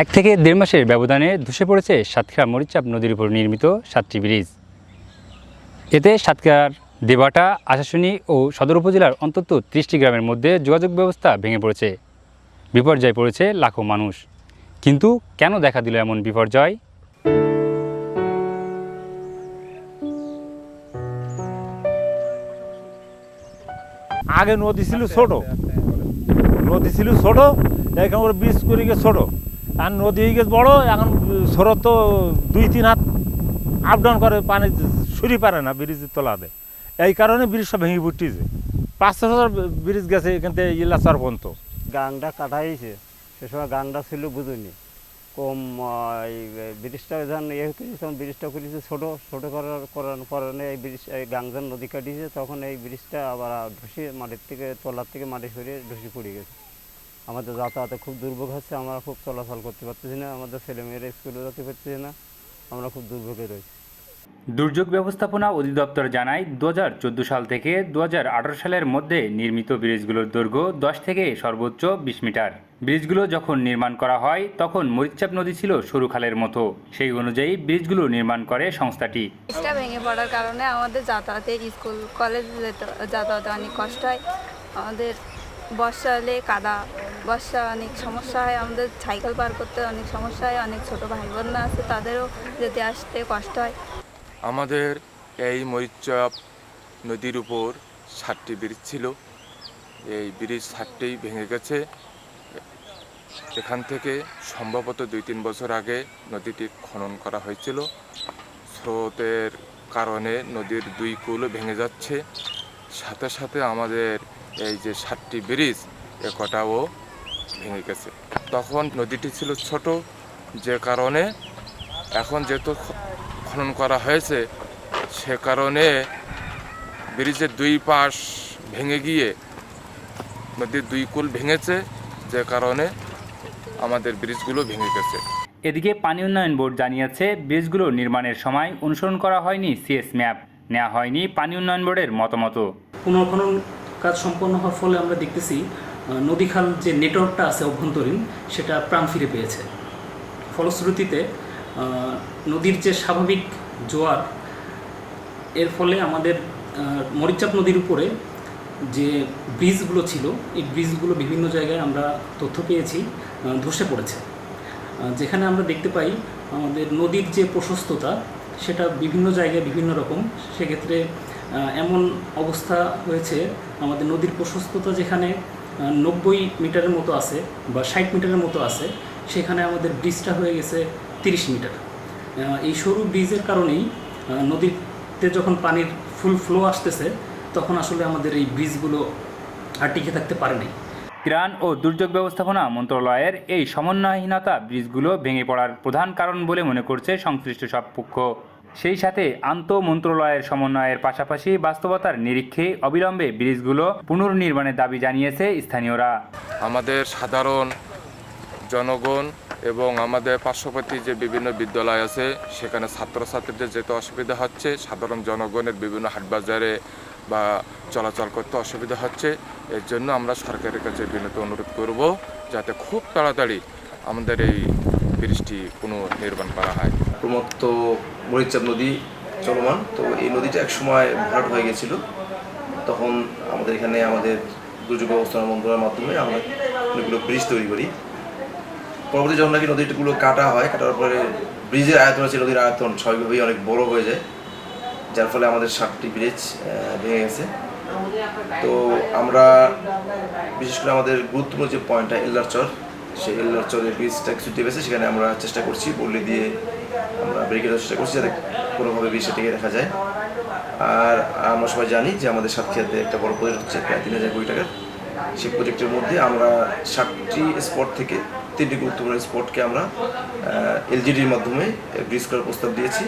এক থেকে দেড় মাসের ব্যবধানে ধসে পড়েছে সাতক্ষীরা মরিচাপ নদীর উপর নির্মিত সাতটি ব্রিজ। এতে সাতক্ষীরার দেবাটা, আশাশুনি ও সদর উপজেলার অন্তত ত্রিশটি গ্রামের মধ্যে যোগাযোগ ব্যবস্থা ভেঙে পড়েছে। বিপর্যয় পড়েছে লাখো মানুষ। কিন্তু কেন দেখা দিল এমন বিপর্যয়? আগে নদী ছিল ছোট। নদী ছিল ছোট, এখন ওর বীজ করে ছোট। আর নদী হয়ে গেছে বড়, এখন স্রোত তো দুই তিন হাত আপ ডাউন করে পানি সরি পারে না ব্রিজের তলাতে। এই কারণে ব্রিজটা ভেঙে পড়তেছে। পাঁচশো হাজার ব্রিজ গেছে এখান থেকে ইলাচার পর্যন্ত। গাংটা কাটাইছে সে সময় গাংটা ছিল বুঝুনি। কম এই ব্রিজটা যখন ইয়ে করেছে তখন ব্রিজটা করেছে ছোটো ছোটো করার করার কারণে এই ব্রিজ, এই গাংজান নদী কাটিয়েছে। তখন এই ব্রিজটা আবার ধসে মাটির থেকে, তলার থেকে মাটি সরিয়ে ধসে পড়ে গেছে। আমাদের যাতায়াতে খুব দুর্ভোগ হচ্ছে আমরা খুব চলাচল করতে পারতেছি না আমাদের ছেলেমেয়েরা স্কুলে যেতে পারতেছি না আমরা খুব দুর্ভোগে রয়েছি। দুর্যোগ ব্যবস্থাপনা অধিদপ্তর জানায় দু সাল থেকে দু হাজার আঠেরো সালের মধ্যে নির্মিত ব্রিজগুলোর দৈর্ঘ্য দশ থেকে সর্বোচ্চ বিশ মিটার। ব্রিজগুলো যখন নির্মাণ করা হয় তখন মরিচাপ নদী ছিল সরু খালের মতো। সেই অনুযায়ী ব্রিজগুলো নির্মাণ করে সংস্থাটি। ব্রিজটা ভেঙে পড়ার কারণে আমাদের যাতায়াতে স্কুল কলেজ যেতে যাতায়াতে অনেক কষ্ট হয়। আমাদের বর্ষা হলে কাদা বর্ষা অনেক সমস্যা হয় আমাদের সাইকেল পার করতে অনেক সমস্যা হয় অনেক ছোট ভাই বোনরা আছে, তাদেরও যেতে আসতে কষ্ট হয়। আমাদের এই মরিচাপ নদীর উপর সাতটি ব্রিজ ছিল। এই ব্রিজ সাতটি ভেঙে গেছে। এখান থেকে সম্ভবত দুই তিন বছর আগে নদীটি খনন করা হয়েছিল। স্রোতের কারণে নদীর দুই কুল ভেঙে যাচ্ছে। সাথে সাথে আমাদের এই যে সাতটি ব্রিজ, এ কটাও ভেঙে গেছে। তখন নদীটি ছিল ছোট যে কারণে এখন যেহেতু খনন করা হয়েছে সে কারণে ব্রিজের দুই পাশ ভেঙে গিয়ে নদীর দুই কুল ভেঙেছে যে কারণে আমাদের ব্রিজগুলো ভেঙে গেছে। এদিকে পানি উন্নয়ন বোর্ড জানিয়েছে ব্রিজগুলো নির্মাণের সময় অনুসরণ করা হয়নি সিএস ম্যাপ। নেওয়া হয়নি পানি উন্নয়ন বোর্ডের মতামত। পুনর্খনন কাজ সম্পন্ন হওয়ার ফলে আমরা দেখতেছি আহ, নদী খাল যে নেটওয়ার্কটা আছে অভ্যন্তরীণ সেটা প্রাণ ফিরে পেয়েছে। ফলশ্রুতিতে নদীর যে স্বাভাবিক জোয়ার এর ফলে আমাদের মরিচাপ নদীর উপরে যে ব্রিজগুলো ছিল এই ব্রিজগুলো বিভিন্ন জায়গায় আমরা তথ্য পেয়েছি ধসে পড়েছে। যেখানে আমরা দেখতে পাই আমাদের নদীর যে প্রশস্ততা সেটা বিভিন্ন জায়গায় বিভিন্ন রকম। সেক্ষেত্রে এমন অবস্থা হয়েছে আমাদের নদীর প্রশস্ততা যেখানে নব্বই মিটারের মতো আছে বা ষাট মিটারের মতো আছে। সেখানে আমাদের ব্রিজটা হয়ে গেছে তিরিশ মিটার। এই সরু ব্রিজের কারণেই নদীতে যখন পানির ফুল ফ্লো আসতেছে, তখন আসলে আমাদের এই ব্রিজগুলো আর টিকে থাকতে পারেনি ত্রাণ ও দুর্যোগ ব্যবস্থাপনা মন্ত্রণালয়ের এই সমন্বয়হীনতা ব্রিজগুলো ভেঙে পড়ার প্রধান কারণ বলে মনে করছে সংশ্লিষ্ট সব পক্ষ। সেই সাথে আন্ত মন্ত্রণালয়ের সমন্বয়ের পাশাপাশি বাস্তবতার নিরীক্ষে অবিলম্বে ব্রিজগুলো পুনর্নির্মাণের দাবি জানিয়েছে স্থানীয়রা। আমাদের সাধারণ জনগণ এবং আমাদের পার্শ্ববর্তী যে বিভিন্ন বিদ্যালয় আছে, সেখানে ছাত্রছাত্রীদের যেতে অসুবিধা হচ্ছে, সাধারণ জনগণের বিভিন্ন হাটবাজারে বা চলাচল করতে অসুবিধা হচ্ছে। এর জন্য আমরা সরকারের কাছে বিনীত অনুরোধ করব, যাতে খুব তাড়াতাড়ি আমাদের এই ব্রিজটি পুনর্নির্মাণ করা হয়। প্রমত্ত মরিচাপ নদী চলমান। তো এই নদীটা এক সময় ভরাট হয়ে গেছিল। তখন আমাদের এখানে আমাদের দুর্যোগ ব্যবস্থাপনা মন্ত্রণালয়ের মাধ্যমে আমরা অনেকগুলো ব্রিজ তৈরি করি। পরবর্তী যখন নাকি নদীগুলো কাটা হয়, কাটার পরে ব্রিজের আয়তন আছে নদীর আয়তন স্বাভাবিকভাবেই অনেক বড় হয়ে যায়, যার ফলে আমাদের সাতটি ব্রিজ ভেঙে গেছে। তো আমরা বিশেষ করে আমাদের গুরুত্বপূর্ণ যে পয়েন্টটা এল্লারচর সেই এল্লারচরের ব্রিজটা কিছু টিপেছে সেখানে আমরা চেষ্টা করছি বললি দিয়ে আমরা ব্রেকের চেষ্টা করছি যাতে কোনোভাবে ব্রিজটা টিকে রাখা যায়। আর আমরা সবাই জানি যে আমাদের সাতক্ষীরাতে একটা বড় প্রজেক্ট হচ্ছে প্রায় তিন হাজার কোটি টাকার। সেই প্রজেক্টের মধ্যে আমরা ষাটটি স্পট থেকে তিনটি গুরুত্বপূর্ণ স্পটকে আমরা এলজিডির মাধ্যমে ব্রিজ করার প্রস্তাব দিয়েছি।